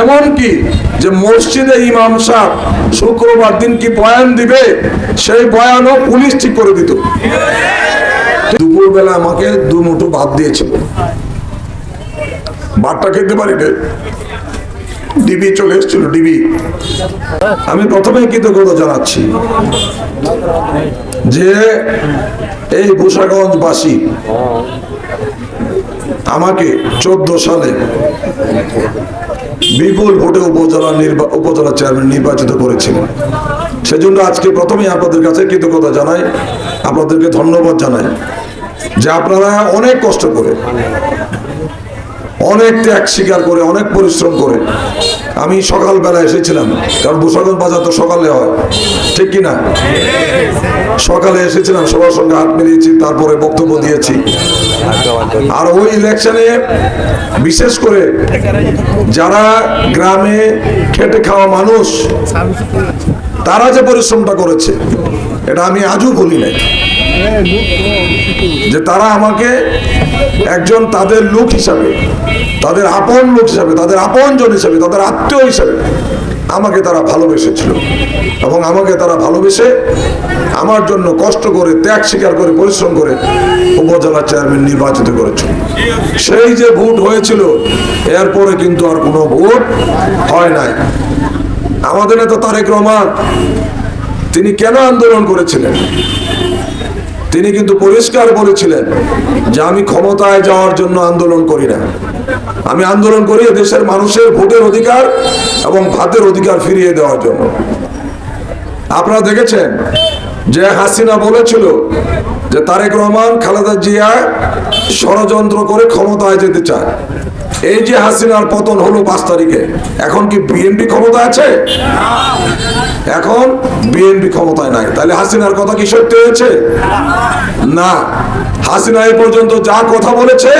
এমন কি যে মসজিদে ইমাম সাহেব শুক্রবার দিন কি বয়ান দিবে, সেই বয়ানও পুলিশ ঠিক করে দিত। দুপুরবেলা আমাকে দু মুঠো ভাত দিয়েছিল ভাতটা খেতে পারি রে ডিবি চলে এসেছিল, ডিবি। আমি প্রথমে কৃতজ্ঞতা জানাচ্ছি যে এই ভূষাগঞ্জবাসী আমাকে চোদ্দ সালে বিপুল ভোটে উপজেলা উপজেলা চেয়ারম্যান নির্বাচিত করেছিলেন। সেজন্য আজকে প্রথমেই আপনাদের কাছে কৃতজ্ঞতা জানাই, আপনাদেরকে ধন্যবাদ জানাই যে আপনারা অনেক কষ্ট করে, অনেক ত্যাগ স্বীকার করে, অনেক পরিশ্রম করে আমি সকালবেলা এসেছিলাম, কারণ বুসাগঞ্জ বাজার তো সকালে হয়, ঠিক কিনা? সকালে এসেছিলাম, সবার সঙ্গে হাত মিলিয়েছি, তারপরে বক্তব্য দিয়েছি। আর ওই ইলেকশনে বিশেষ করে যারা গ্রামে খেটে খাওয়া মানুষ, তারা যে পরিশ্রমটা করেছে, এটা আমি আজও ভুলি নাই। যে তারা আমাকে একজন তাদের লোক হিসাবে, তাদের আপন লোক হিসাবে, তাদের আপন জন হিসাবে, তাদের আত্মীয় হিসাবে আমাকে তারা ভালোবেসেছিল এবং আমাকে তারা ভালোবেসে আমার জন্য কষ্ট করে, ত্যাগ স্বীকার করে, পরিশ্রম করে উপজেলা চেয়ারম্যান নির্বাচিত করেছিল। সেই যে ভোট হয়েছিল, এরপরে কিন্তু আর কোনো ভোট হয় নাই। আমাদের নেতা তারেক রহমান, তিনি কেন আন্দোলন করেছিলেন? তিনি কিন্তু পরিষ্কার বলেছিলেন যে আমি ক্ষমতায় যাওয়ার জন্য আন্দোলন করি না। আমি আন্দোলন করি দেশের মানুষের ভোটের অধিকার এবং ভাতের অধিকার ফিরিয়ে দেওয়ার জন্য। আপনারা দেখেছেন যে হাসিনা বলেছিল যে তারেক রহমান, খালেদা জিয়া ষড়যন্ত্র করে ক্ষমতায় যেতে চায়। এই যে হাসিনার পতন হলো পাঁচ তারিখে, এখন কি বিএনপি ক্ষমতা আছে? এখন বিএনপি ক্ষমতায় নাই। তাহলে হাসিনার কথা কি সত্যি হয়েছে? না। হাসিনা এ পর্যন্ত যা কথা বলেছে,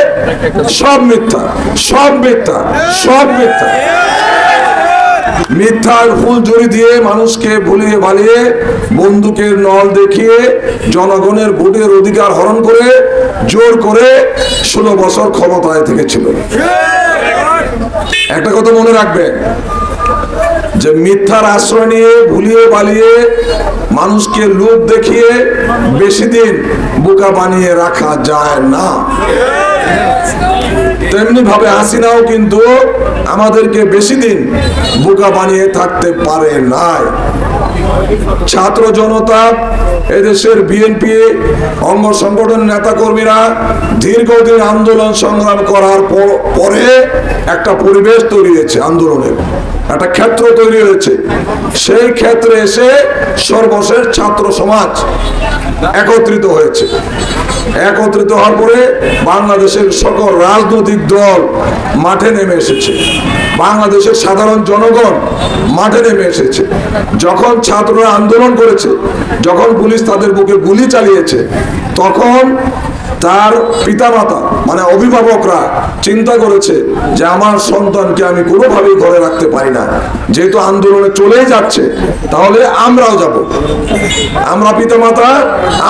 সব মিথ্যা সব মিথ্যা সব মিথ্যা। মিথ্যার ফুল জড়ি দিয়ে মানুষকে ভুলিয়ে ভালিয়ে বন্দুকের নল দেখিয়ে জনগণের ভোটের অধিকার হরণ করে, জোর করে ষোলো বছর ক্ষমতায় থেকেছিল। একটা কথা মনে রাখবেন, যে মিথ্যার আশ্রয় নিয়ে ভুলিয়ে বালিয়ে মানুষকে লোভ দেখিয়ে বেশি দিন বোকা বানিয়ে রাখা যায় না। তেমনি ভাবে হাসিনাও কিন্তু আমাদেরকে বেশি দিন বোকা বানিয়ে থাকতে পারে নাই। ছাত্র জনতা, এদেশের বিএনপি অঙ্গ সংগঠন নেতা কর্মীরা দীর্ঘদিন আন্দোলন সংগ্রাম করার পরে একটা পরিবেশ তৈরি হয়েছে আন্দোলনের। একটা ক্ষেত্র তৈরি হয়েছে। সেই ক্ষেত্রে এসে সর্বশেষ ছাত্র সমাজ একত্রিত হয়েছে। একত্রিত হওয়ার পরে বাংলাদেশের সকল রাজনৈতিক দল মাঠে নেমে এসেছে। বাংলাদেশের সাধারণ জনগণ মাঠে নেমে এসেছে। যখন ছাত্ররা আন্দোলন করেছে, যখন পুলিশ তাদের বুকে গুলি চালিয়েছে, তখন তার পিতামাতা মানে অভিভাবকরা চিন্তা করেছে যে আমার সন্তানকে আমি কোনোভাবেই ঘরে রাখতে পারি না। যেহেতু আন্দোলনে চলেই যাচ্ছে, তাহলে আমরাও যাব। আমরা পিতামাতা,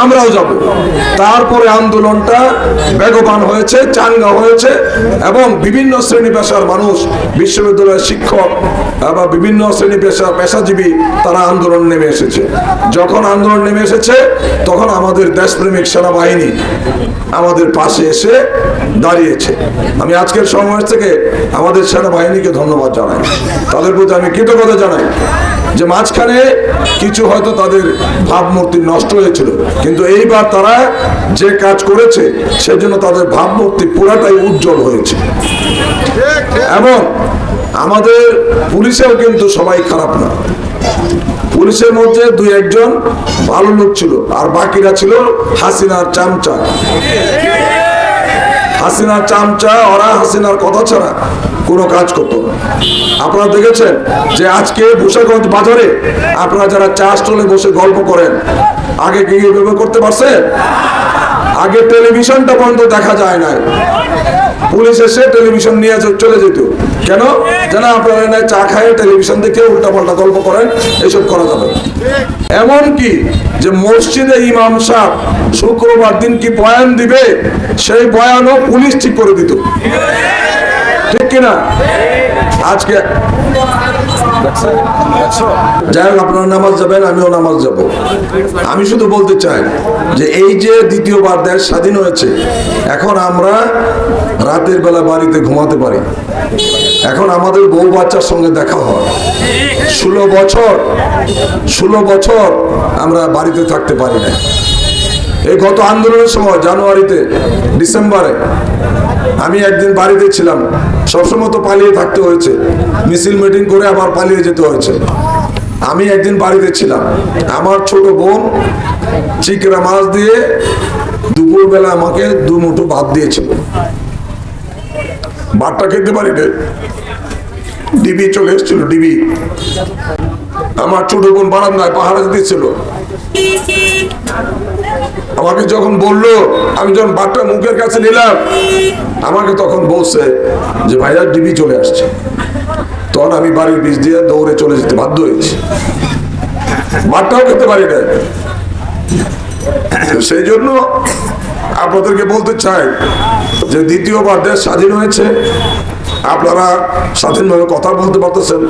আমরাও যাব। তারপরে আন্দোলনটা বেগবান হয়েছে, চাঙ্গা হয়েছে এবং বিভিন্ন শ্রেণি পেশার মানুষ, বিশ্ববিদ্যালয়ের শিক্ষক বা বিভিন্ন শ্রেণি পেশা, পেশাজীবী তারা আন্দোলন নেমে এসেছে। যখন আন্দোলন নেমে এসেছে, তখন আমাদের দেশপ্রেমিক সেনাবাহিনী আমাদের পাশে এসে দাঁড়িয়েছে। আমি আজকের সমাবেশ থেকে আমাদের সেনাবাহিনীকে ধন্যবাদ জানাই। তাদের প্রতি আমি কৃতজ্ঞতা জানাই যে মাঝখানে কিছু হয়তো তাদের ভাবমূর্তি নষ্ট হয়েছিল, কিন্তু এইবার তারা যে কাজ করেছে, সেজন্য তাদের ভাবমূর্তি পুরাটাই উজ্জ্বল হয়েছে। এবং আমাদের পুলিশেও কিন্তু সবাই খারাপ না। পুলিশের মধ্যে দুই একজন ভালো লোক ছিল, আর বাকিরা ছিল হাসিনার চামচা। হাসিনার চামচা, ওরা হাসিনার কথা ছাড়া কোনো কাজ করত না। আপনারা দেখেছেন যে আজকে ভূষাগঞ্জ বাজারে আপনারা যারা চা স্টলে বসে গল্প করেন, আগে কি এভাবে করতে পারছেন? আগে টেলিভিশনটা পর্যন্ত দেখা যায় নাই। পুলিশ এসে টেলিভিশন নিয়ে চলে যেত। কেন? যেন আপনারা এনে চা খায় টেলিভিশন দেখে উল্টা পাল্টা গল্প করেন এইসব করা যাবে। এমন কি যে মসজিদে ইমাম সাহেব শুক্রবার দিন কি বয়ান দিবে, সেই বয়ানও পুলিশ ঠিক করে দিত। ঠিক কিনা? আজকে যাই হোক, আপনারা নামাজ যাবেন, আমিও নামাজ যাব। আমি শুধু বলতে চাই যে এই যে দ্বিতীয়বার দেশ স্বাধীন হয়েছে, এখন আমরা রাতের বেলা বাড়িতে ঘুমাতে পারি। এখন আমাদের বউ বাচ্চার সঙ্গে দেখা হয়। ষোলো বছর ষোলো বছর আমরা বাড়িতে থাকতে পারি না এই গত আন্দোলনের সময়, জানুয়ারিতে, ডিসেম্বরে, আমি একদিন বাড়িতে ছিলাম। সবসময় তো পালিয়ে থাকতে হয়েছে। মিছিল মিটিং করে আবার পালিয়ে যেতে হয়েছে। আমি একদিন বাড়িতে ছিলাম। আমার ছোট বোন চিকরা মাছ দিয়ে দুপুরবেলা আমাকে দু মুঠো ভাত দিয়েছিল। ভাতটা খেতে পারি ডিবি চলে এসেছিল, ডিবি। আমার ছোট বোন বারান্দায় পাহাড়ে দিয়েছিল। আমাকে যখন বলল, আমি যখন বাটটা মুখের কাছে নিলাম আমাকে তখন বলছে যে ভাইয়া ডিবি চলে আসছে। তখন আমি বাড়ির বীজ দিয়ে দৌড়ে চলে যেতে বাধ্য হয়েছি। ভাতটাও খেতে পারি না সেই জন্য আপনাদেরকে বলতে চাই যে দ্বিতীয়বার দেশ স্বাধীন হয়েছে। আপনারা স্বাধীনভাবে কথা বলতে পারতেছেন,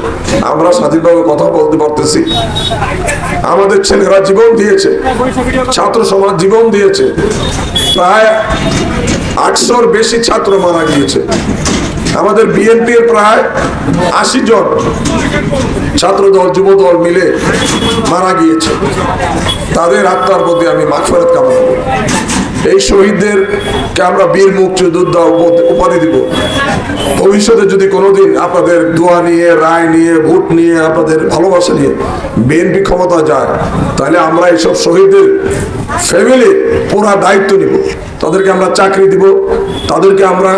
আমরা স্বাধীনভাবে কথা বলতে পারতেছি। আমাদের ছেলেরা জীবন দিয়েছে, ছাত্র সমাজ জীবন দিয়েছে। প্রায় আটশোর বেশি ছাত্র মারা গিয়েছে। আমাদের বিএনপি এর প্রায় আশি জন ছাত্র দল যুব দল মিলে মারা গিয়েছে। তাদের আত্মার প্রতি আমি মাগফেরত কামনা করি। এই শহীদদেরকে আমরা বীর মুক্তিযোদ্ধা উপ- উপাধি দিব। ভবিষ্যতে যদি কোনোদিন আপনাদের দোয়া নিয়ে, রায় নিয়ে, ভোট নিয়ে, আপনাদের ভালোবাসা নিয়ে বিএনপি ক্ষমতা যায়, তাহলে আমরা এইসব শহীদদের ফ্যামিলি পুরা দায়িত্ব নিব। তাদেরকে আমরা চাকরি দিব, তাদেরকে আমরা,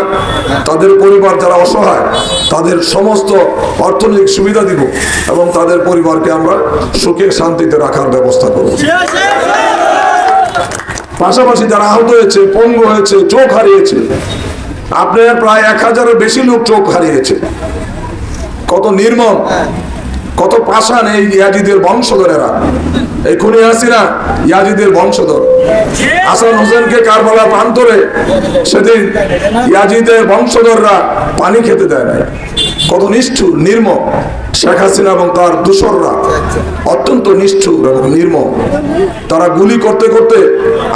তাদের পরিবার যারা অসহায়, তাদের সমস্ত অর্থনৈতিক সুবিধা দিব এবং তাদের পরিবারকে আমরা সুখে শান্তিতে রাখার ব্যবস্থা করব। পাশাপাশি যারা আহত হয়েছে, পঙ্গু হয়েছে, চোখ হারিয়েছে, আপনার প্রায় এক হাজারের বেশি লোক চোখ হারিয়েছে। কত নির্মম, কত পাষাণ এই ইয়াজিদের বংশধরেরা। এই খুনি হাসিনা, ইয়াজিদের বংশধর। হাসান হোসেনকে কারবালা প্রান্তরে সেদিন ইয়াজিদের বংশধররা পানি খেতে দেয় কত নিষ্ঠুর, নির্মম। শেখ হাসিনা এবং তার দূষররা অত্যন্ত নিষ্ঠুর এবং নির্মম। তারা গুলি করতে করতে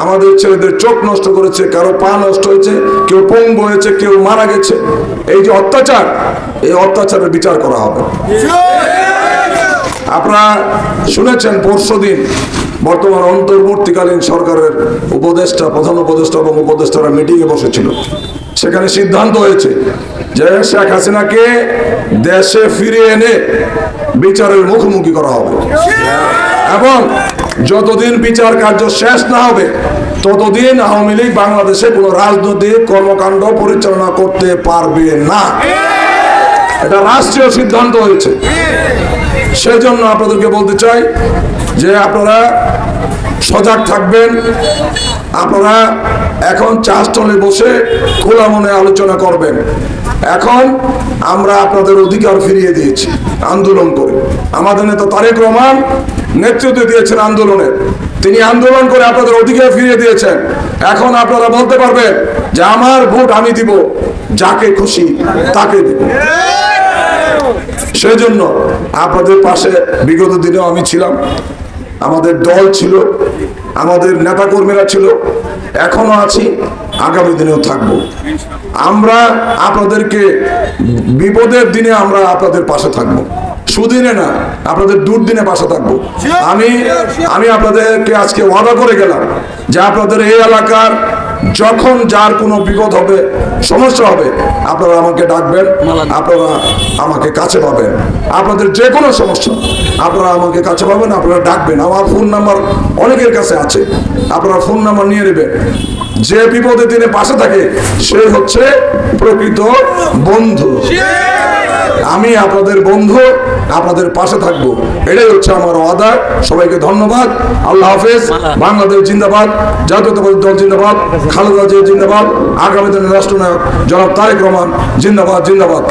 আমাদের ছেলেদের চোখ নষ্ট করেছে, কারও পা নষ্ট হয়েছে, কেউ পঙ্গু হয়েছে, কেউ মারা গেছে। এই যে অত্যাচার, এই অত্যাচারের বিচার করা হবে। আপনারা শুনেছেন পরশু দিন বর্তমান অন্তর্বর্তীকালীন সরকারের উপদেষ্টা, প্রধান উপদেষ্টা এবং উপদেষ্টারা মিটিংয়ে বসেছিল। সেখানে সিদ্ধান্ত হয়েছে যে শেখ হাসিনাকে দেশে ফিরিয়ে এনে বিচারের মুখোমুখি করা হবে। এবং যতদিন বিচার কার্য শেষ না হবে, ততদিন আওয়ামী লীগ বাংলাদেশে কোনো রাজনৈতিক কর্মকাণ্ড পরিচালনা করতে পারবে না। এটা রাষ্ট্রীয় সিদ্ধান্ত হয়েছে। সেই জন্য আপনাদেরকে বলতে চাই যে আপনারা সজাগ থাকবেন। আপনারা এখন চা স্টলে বসে খোলা মনে আলোচনা করবেন। এখন আমরা আপনাদের অধিকার ফিরিয়ে দিয়েছি আন্দোলন করে। আমাদের নেতা তারেক রহমান নেতৃত্ব দিয়েছেন আন্দোলনের তিনি আন্দোলন করে আপনাদের অধিকার ফিরিয়ে দিয়েছেন। এখন আপনারা বলতে পারবেন যে আমার ভোট আমি দিব, যাকে খুশি তাকে দিব। সেই জন্য আপনাদের পাশে বিগত দিনেও আমি ছিলাম। আমাদের দল ছিল, আমাদের নেতাকর্মীরা ছিল, এখনও আছি, আগামী দিনেও থাকব। আমরা আপনাদেরকে বিপদের দিনে আমরা আপনাদের পাশে থাকব। সুদিনে না, আপনাদের দুর্দিনে পাশে থাকব। আমি আমি আপনাদেরকে আজকে ওয়াদা করে গেলাম যে আপনাদের এই এলাকার যখন যার কোনো বিপদ হবে সমস্যা হবে আপনারা আমাকে ডাকবেন আপনারা আমাকে কাছে পাবেন। আপনাদের যে কোনো সমস্যা আপনারা আমাকে কাছে পাবেন আপনারা ডাকবেন। আমার ফোন নাম্বার অনেকের কাছে আছে আপনারা ফোন নাম্বার নিয়ে নেবেন। যে বিপদের তিনি পাশে থাকে সে হচ্ছে প্রকৃত বন্ধু। আমি আপনাদের বন্ধু, আপনাদের পাশে থাকব। এটাই হচ্ছে আমার ওয়াদা। সবাইকে ধন্যবাদ। আল্লাহ হাফেজ। বাংলাদেশ জিন্দাবাদ। জাতীয়তাবাদী দল জিন্দাবাদ। খালেদা জিয়া জিন্দাবাদ। আগামী দিনের রাষ্ট্রনায়ক জনাব তারেক রহমান জিন্দাবাদ জিন্দাবাদ।